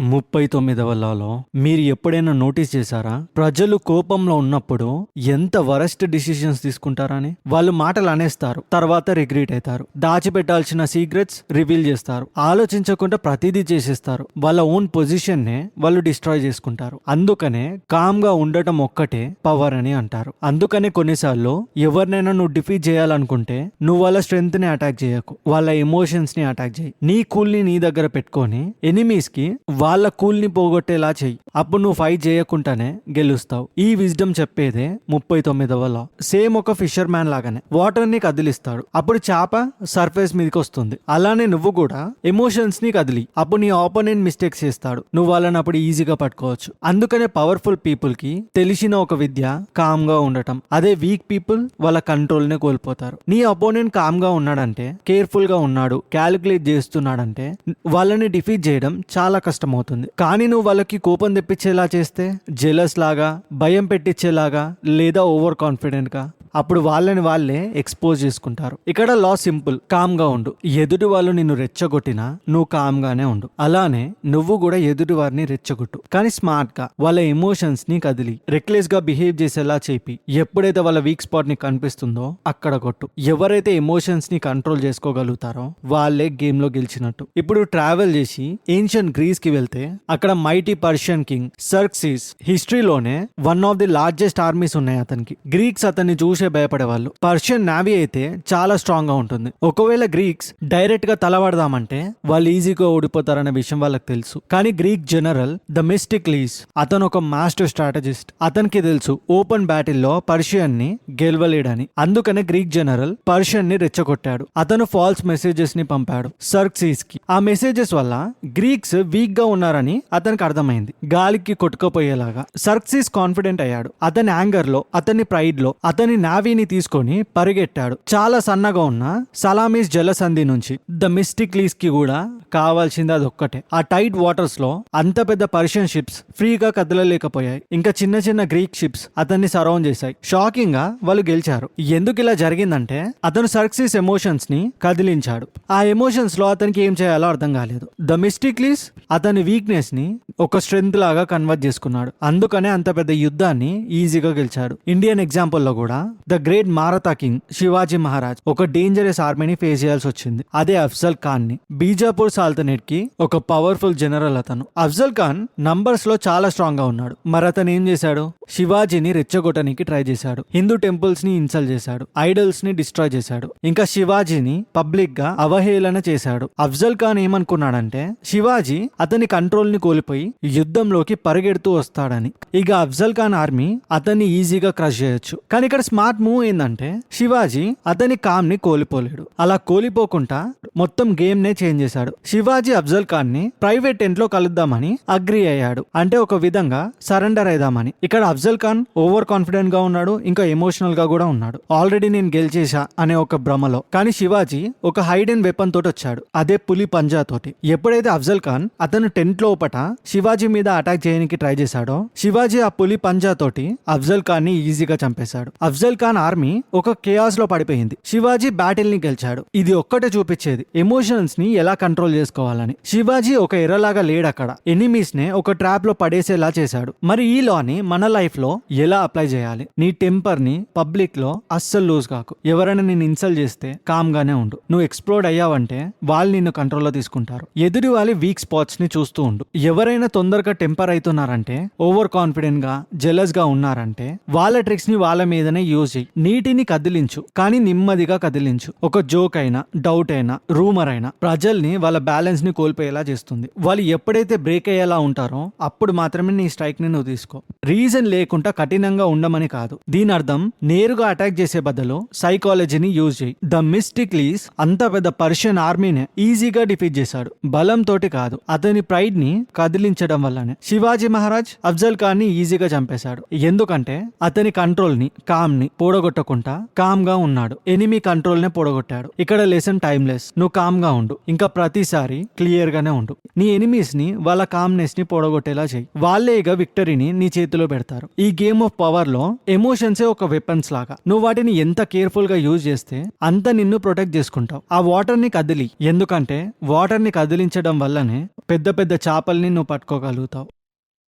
ముప్పై తొమ్మిదవ లాలో మీరు ఎప్పుడైనా నోటీస్ చేశారా? ప్రజలు కోపంలో ఉన్నప్పుడు ఎంత వరస్ట్ డిసిషన్స్ తీసుకుంటారని? వాళ్ళు మాటలు అనేస్తారు తర్వాత రిగ్రీట్ అవుతారు. దాచిపెట్టాల్సిన సీక్రెట్స్ రివీల్ చేస్తారు. ఆలోచించకుండా ప్రతిదీ చేసేస్తారు. వాళ్ళ ఓన్ పొజిషన్ నే వాళ్ళు డిస్ట్రాయ్ చేసుకుంటారు. అందుకనే కామ్గా ఉండటం ఒక్కటే పవర్ అని అంటారు. అందుకనే కొన్నిసార్లు ఎవరినైనా నువ్వు డిఫీట్ చేయాలనుకుంటే నువ్వు వాళ్ళ స్ట్రెంత్ని అటాక్ చేయకు. వాళ్ళ ఎమోషన్స్ని అటాక్ చేయి. నీ కూల్ని నీ దగ్గర పెట్టుకొని ఎనిమీస్కి వాళ్ళ కూల్ని పోగొట్టేలా చెయ్యి. అప్పుడు నువ్వు ఫైట్ చేయకుండానే గెలుస్తావు. ఈ విజ్డమ్ చెప్పేదే ముప్పై తొమ్మిదవ లా సేమ్ ఒక ఫిషర్ మ్యాన్ లాగానే. వాటర్ని కదిలిస్తాడు. అప్పుడు చేప సర్ఫేస్ మీదకి వస్తుంది. అలానే నువ్వు కూడా ఎమోషన్స్ని కదిలి. అప్పుడు నీ ఆపోనెంట్ మిస్టేక్స్ చేస్తాడు. నువ్వు వాళ్ళని అప్పుడు ఈజీగా పట్టుకోవచ్చు. అందుకనే పవర్ఫుల్ పీపుల్కి తెలిసిన ఒక విద్య కామ్గా ఉండటం. అదే వీక్ పీపుల్ వాళ్ళ కంట్రోల్ నే కోల్పోతారు. నీ అపోనెంట్ కామ్గా ఉన్నాడంటే కేర్ఫుల్గా ఉన్నాడు క్యాలిక్యులేట్ చేస్తున్నాడంటే వాళ్ళని డిఫీట్ చేయడం చాలా కష్టం. అవుతుంది కానీ నువ్వు వాళ్ళకి కోపం తెప్పించేలా చేస్తే జెలస్ లాగా భయం పెట్టించేలాగా లేదా ఓవర్ కాన్ఫిడెంట్గా అప్పుడు వాళ్ళని వాళ్ళే ఎక్స్పోజ్ చేసుకుంటారు. ఇక్కడ లా సింపుల్ కామ్గా ఉండు. ఎదుటి వాళ్ళు నిన్ను రెచ్చగొట్టినా నువ్వు కామ్ గానే ఉండు. అలానే నువ్వు కూడా ఎదుటి వారిని రెచ్చగొట్టు. కానీ స్మార్ట్గా వాళ్ళ ఎమోషన్స్ని కదిలి రెక్లెస్గా బిహేవ్ చేసేలా చేపి. ఎప్పుడైతే వాళ్ళ వీక్ స్పాట్ని కనిపిస్తుందో అక్కడ కొట్టు. ఎవరైతే ఎమోషన్స్ని కంట్రోల్ చేసుకోగలుగుతారో వాళ్ళే గేమ్లో గెలిచినట్టు. ఇప్పుడు ట్రావెల్ చేసి ఏన్షియన్ గ్రీస్కి వెళ్తే అక్కడ mighty Persian king Xerxes హిస్టరీలోనే one of the largest armies ఉన్నాయి అతనికి. గ్రీక్స్ అతన్ని చూసి భయపడేవాళ్ళు. పర్షియన్ నావీ అయితే చాలా స్ట్రాంగ్గా ఉంటుంది. ఒకవేళ గ్రీక్స్ డైరెక్ట్గా తలబడదామంటే వాళ్ళు ఈజీగా ఓడిపోతారనే విషయం వాళ్ళకి తెలుసు. కానీ Greek general the mystic less అతను ఒక మాస్టర్ స్ట్రాటజిస్ట్. అతనికి తెలుసు ఓపెన్ బ్యాటిల్లో పర్షియన్ని గెలవలేడని. అందుకనే గ్రీక్ జనరల్ పర్షియన్ని రెచ్చగొట్టాడు. అతను ఫాల్స్ మెసేజెస్ని పంపాడు సర్క్సీస్కి ఆ మెసేజెస్ వల్ల గ్రీక్స్ వీక్గా ఉన్నారని అతనికి అర్థమైంది. గాలికి కొట్టుకుపోయేలాగా. సర్క్సీస్ కాన్ఫిడెంట్ అయ్యాడు. అతని యాంగర్లో అతని ప్రైడ్లో అతని నావీని తీసుకొని పరిగెట్టాడు. చాలా సన్నగా ఉన్న సలామీస్ జలసంధి నుంచి. ద మిస్టిక్ లీస్కి కూడా కావాల్సింది అది ఒక్కటే ఆ టైట్ వాటర్స్లో అంత పెద్ద పర్షియన్ షిప్స్ ఫ్రీగా కదలలేకపోయాయి. ఇంకా చిన్న చిన్న గ్రీక్ షిప్స్ అతన్ని సరౌండ్ చేశాయి. షాకింగ్గా వాళ్ళు గెలిచారు. ఎందుకు ఇలా జరిగిందంటే అతను సర్క్సిస్ ఎమోషన్స్ని కదిలించాడు. ఆ ఎమోషన్స్లో అతనికి ఏం చేయాలో అర్థం కాలేదు. ద మిస్టిక్ లీస్ అతని వీక్నెస్ని ఒక స్ట్రెంగ్త్ లాగా కన్వర్ట్ చేసుకున్నాడు. అందుకనే అంత పెద్ద యుద్ధాన్ని ఈజీగా గెలిచాడు. ఇండియన్ ఎగ్జాంపుల్లో కూడా the great Maratha king Shivaji Maharaj ఒక డేంజరస్ ఆర్మీని ఫేస్ చేయాల్సి వచ్చింది. అదే అఫ్జల్ ఖాన్ని బీజాపూర్ సాల్తనేట్కి ఒక పవర్ఫుల్ జనరల్ అతను. అఫ్జల్ ఖాన్ నంబర్స్లో చాలా స్ట్రాంగ్గా ఉన్నాడు. మరి అతను ఏం చేశాడు? శివాజీని రెచ్చగొట్టడానికి ట్రై చేశాడు. హిందూ టెంపుల్స్ని ఇన్సల్ట్ చేశాడు. ఐడల్స్ని డిస్ట్రాయ్ చేశాడు. ఇంకా శివాజీని పబ్లిక్గా అవహేళన చేశాడు. అఫ్జల్ ఖాన్ ఏమనుకున్నాడంటే శివాజీ అతని కంట్రోల్ని కోల్పోయి యుద్ధంలోకి పరిగెడుతూ వస్తాడని. ఇక అఫ్జల్ ఖాన్ ఆర్మీ అతన్ని ఈజీగా క్రష్ చేయొచ్చు. కానీ ఇక్కడ స్మార్ట్ మూవ్ ఏంటంటే శివాజీ అతని కామ్ని కోల్పోలేడు. అలా కోల్పోకుండా మొత్తం గేమ్ నే చేంజ్ చేశాడు. శివాజీ అఫ్జల్ ఖాన్ని ప్రైవేట్ టెంట్లో కలుద్దామని అగ్రి అయ్యాడు. అంటే ఒక విధంగా సరెండర్ అయిదామని. ఇక్కడ అఫ్జల్ ఖాన్ ఓవర్ కాన్ఫిడెంట్గా ఉన్నాడు ఇంకా ఎమోషనల్గా కూడా ఉన్నాడు. ఆల్రెడీ నేను గెలిచేశా అనే ఒక భ్రమలో. కానీ శివాజీ ఒక హైడ్ అండ్ వెపన్ తోటి వచ్చాడు. అదే పులి పంజా తోటి. ఎప్పుడైతే అఫ్జల్ ఖాన్ అతను టెంట్ లోపట శివాజీ మీద అటాక్ చేయడానికి ట్రై చేశాడో శివాజీ ఆ పులి పంజా తోటి అఫ్జల్ ఖాన్ని ఈజీగా చంపేశాడు. అఫ్జల్ ఖాన్ ఆర్మీ ఒక కేయాస్లో పడిపోయింది. శివాజీ బ్యాటిల్ని గెలిచాడు. ఇది ఒక్కటే చూపించేది. ఎమోషన్స్ని ఎలా కంట్రోల్ చేసుకోవాలని. శివాజీ ఒక ఎర్రలాగా లేడు అక్కడ ఎనిమీస్ నే ఒక ట్రాప్లో పడేసేలా చేశాడు. మరి ఈ లాని మన లైఫ్లో ఎలా అప్లై చేయాలి? నీ టెంపర్ని పబ్లిక్లో అస్సలు లూజ్ కాకు. ఎవరైనా నేను ఇన్సల్ట్ చేస్తే కామ్ గానే ఉండు. నువ్వు ఎక్స్ప్లోర్డ్ అయ్యావంటే వాళ్ళు నిన్ను కంట్రోల్లో తీసుకుంటారు. ఎదుటి వాళ్ళ వీక్ స్పాట్స్ని చూస్తూ ఉండు. ఎవరైనా తొందరగా టెంపర్ అవుతున్నారంటే ఓవర్ కాన్ఫిడెంట్గా జెలస్గా ఉన్నారంటే వాళ్ళ ట్రిక్స్ని వాళ్ళ మీదనే యూజ్ చేయి నీటిని కదిలించు కానీ నెమ్మదిగా కదిలించు. ఒక జోక్ అయినా డౌట్ అయినా రూమర్ అయినా ప్రజల్ని వాళ్ళ బ్యాలెన్స్ని కోల్పోయేలా చేస్తుంది. వాళ్ళు ఎప్పుడైతే బ్రేక్ అయ్యేలా ఉంటారో అప్పుడు మాత్రమే నీ స్ట్రైక్ని నువ్వు తీసుకో. రీజన్ లేకుండా కఠినంగా ఉండమని కాదు. దీని అర్థం నేరుగా అటాక్ చేసే బదులు సైకాలజీని యూజ్ చేయి ద మిస్టిక్ లీస్ అంత పెద్ద పర్షియన్ ఆర్మీని ఈజీగా డిఫీట్ చేశాడు. బలం తోటి కాదు అతని ప్రైడ్ని కదిలించడం వల్లనే. శివాజీ మహారాజ్ అఫ్జల్ ఖాన్ని ఈజీగా చంపేశాడు. ఎందుకంటే అతని కంట్రోల్ని కామ్ని పూడగొట్టకుండా కామ్గా ఉన్నాడు. ఎనిమి కంట్రోల్ నే పూడగొట్టాడు. ఇక్కడ లెసన్ టైమ్లెస్. నువ్వు కామ్గా ఉండు. ఇంకా ప్రతిసారి క్లియర్ గానే ఉండు. నీ ఎనిమీస్ని వాళ్ళ కామ్నెస్ని పోడగొట్టేలా చేయి వాళ్ళే ఇక విక్టరీని నీ చేతిలో పెడతారు. ఈ గేమ్ ఆఫ్ పవర్లో ఎమోషన్సే ఒక వెపన్స్ లాగా. నువ్వు వాటిని ఎంత కేర్ఫుల్గా యూజ్ చేస్తే అంత నిన్ను ప్రొటెక్ట్ చేసుకుంటావు. ఆ వాటర్ని కదిలి. ఎందుకంటే వాటర్ని కదిలించడం వల్లనే పెద్ద పెద్ద చేపల్ని నువ్వు పట్టుకోగలుగుతావు.